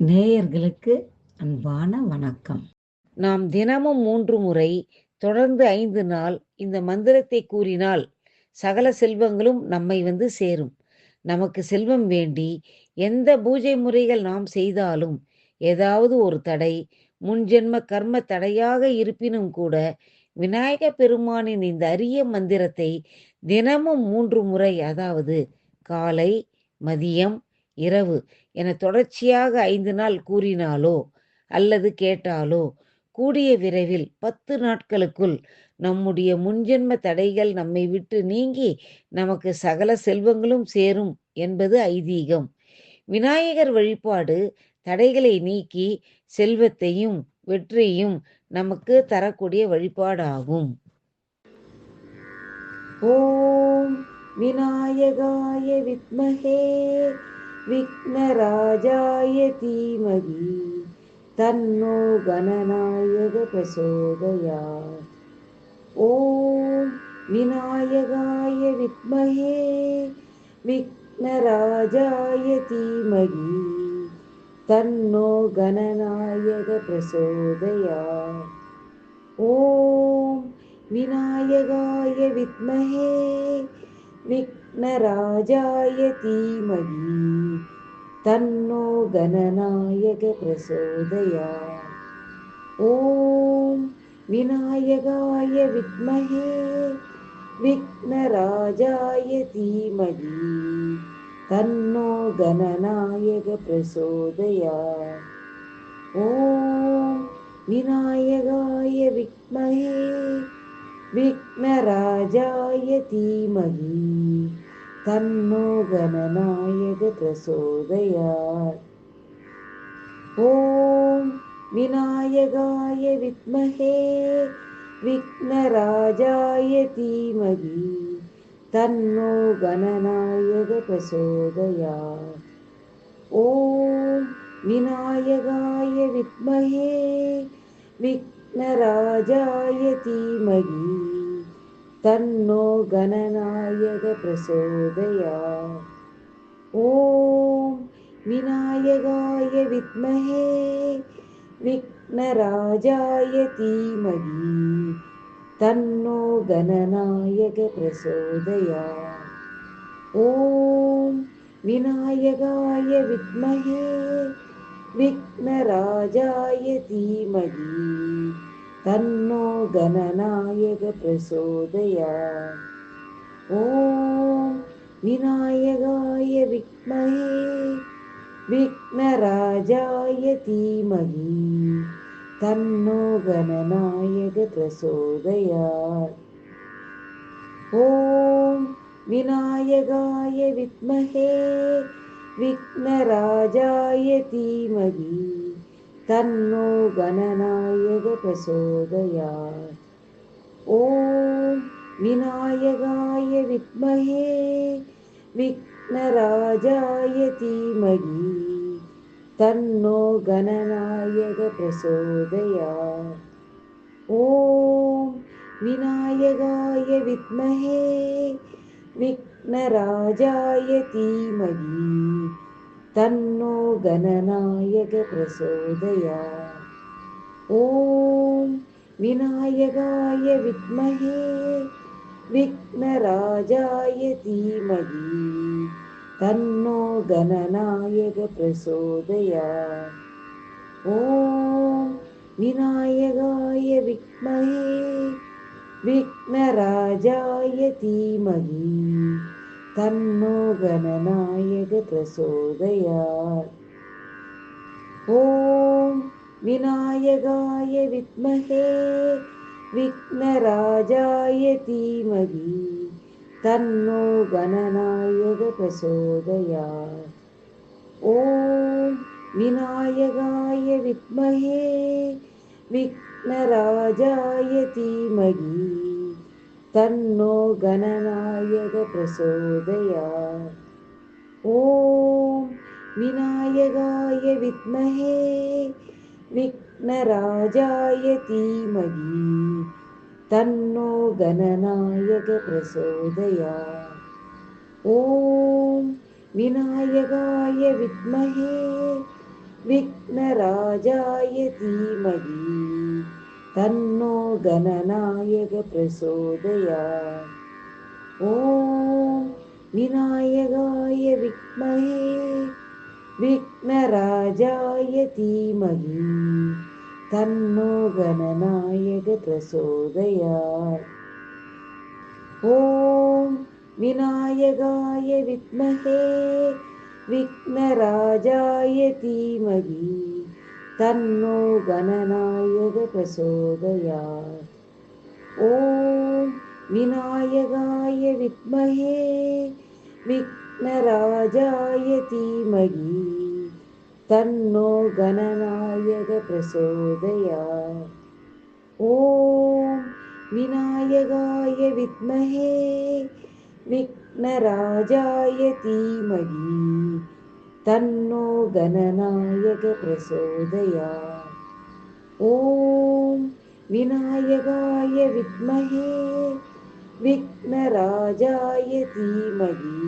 நேயர்களுக்கு அன்பான வணக்கம். நாம் தினமும் மூன்று முறை தொடர்ந்து ஐந்து நாள் இந்த மந்திரத்தை கூறினால் சகல செல்வங்களும் நம்மை வந்து சேரும். நமக்கு செல்வம் வேண்டி எந்த பூஜை முறைகள் நாம் செய்தாலும் ஏதாவது ஒரு தடை முன்ஜென்ம கர்ம தடையாக இருப்பினும் கூட விநாயக பெருமானின் இந்த அரிய மந்திரத்தை தினமும் மூன்று முறை அதாவது காலை மதியம் இரவு என தொடர்ச்சியாக ஐந்து நாள் கூறினாலோ அல்லது கேட்டாலோ கூடிய விரைவில் பத்து நாட்களுக்குள் நம்முடைய முன்ஜென்ம தடைகள் நம்மை விட்டு நீங்கி நமக்கு சகல செல்வங்களும் சேரும் என்பது ஐதீகம். விநாயகர் வழிபாடு தடைகளை நீக்கி செல்வத்தையும் வெற்றியும் நமக்கு தரக்கூடிய வழிபாடாகும். ஓம் விநாயகாய வித்மகே विघ्नराजायतिमयि तन्नो गणनायकप्रसोदया ॐ विनायकाय विद्महे विघ्नराजायतिमयि तन्नो गणनायकप्रसोदया ॐ विनायकाय विद्महे विघ्नराजायतिमयि तन्नो गणनायकप्रसोदया ॐ विनायकाय विद्महे विघ्नराजाय धीमहि। तन्नो गणनायकप्रसोदया ॐ विनायकाय विद्महे विघ्नराजाय धीमहि। तन्नो गणनायकप्रसोदया ॐ विनायकाय विद्महे विघ्नराजायतिमयि तन्नो गणनायकप्रसोदया ॐ विनायकाय विद्महे विघ्नराजायतिमयि तन्नो गणनायकप्रसोदया ॐ विनायकाय विद्महे विघ्नराजाय धीमहि तन्नो गणनायकप्रसोदया ॐ विनायकाय विद्महे विघ्नराजाय धीमहि तन्नो गणनायकप्रसोदया ॐ विनायकाय विद्महे विघ्नराजाय धीमहि। तन्नो गणनायकोदया ॐ विनायकाय विद्महे विघ्नराजाय धीमहि। तन्नो गणनायकप्रसोदया ॐ विनायकाय विद्महे विघ्नराजाय धीमहि। तन्नो गणनायकप्रसोदया ॐ विनायकाय विद्महे विघ्नराजाय धीमहि। तन्नो गणनायकप्रसोदया ॐ विनायकाय विद्महे विघ्नराजाय धीमहि। तन्नो गणनायकप्रसोदया ॐ विनायकाय विद्महे विघ्नराजाय धीमहि। तन्नो गणनायकप्रसोदयात् ॐ विनायकाय विद्महे विघ्नराजाय धीमहि तन्नो गणनायकप्रसोदयात् ॐ विनायकाय विद्महे विघ्नराजाय विघ्नराजायतिमयि तन्नो गणनायकप्रसोदया ॐ विनायकाय विद्महे विघ्नराजाय धीमहि तन्नो गणनायकप्रसोदया ॐ विनायकाय विद्महे विघ्नराजाय धीमहि तन्नो गणनायक प्रचोदयात् ॐ विनायकाय विद्महे विघ्नराजाय धीमहि तन्नो गणनायक प्रचोदयात् ॐ विनायकाय विद्महे विघ्नराजाय धीमहि तन्नो गणनायक प्रचोदयात् ॐ विनायकाय विद्महे विघ्नराजाय धीमहि। तन्नो गणनायक प्रचोदयात् ॐ विनायकाय विद्महे विघ्नराजाय धीमहि तन्नो गणनायक प्रचोदयात् ॐ विनायकाय विद्महे विघ्नराजाय धीमहि।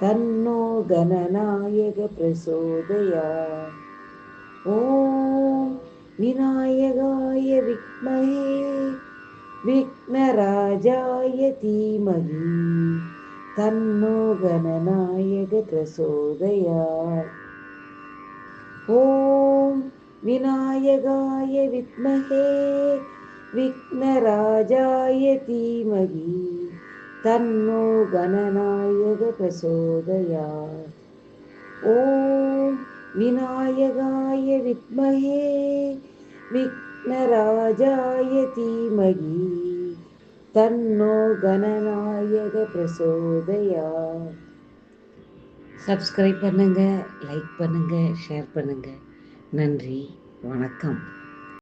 तन्नो गणनायक प्रचोदयात् ॐ विनायकाय विद्महे विघ्नराजाय धीमहि तन्नो गणनायक प्रचोदयात् ॐ विनायकाय विद्महे विघ्नराजाय धीमहि तन्नो गणनायक प्रचोदयात् ॐ विनायकाय विद्महे विघ्नराजाय धीमहि तन्नो गणनायक प्रचोदयात् சப்ஸ்கிரைப் பண்ணுங்க லைக் பண்ணுங்க ஷேர் பண்ணுங்க நன்றி வணக்கம்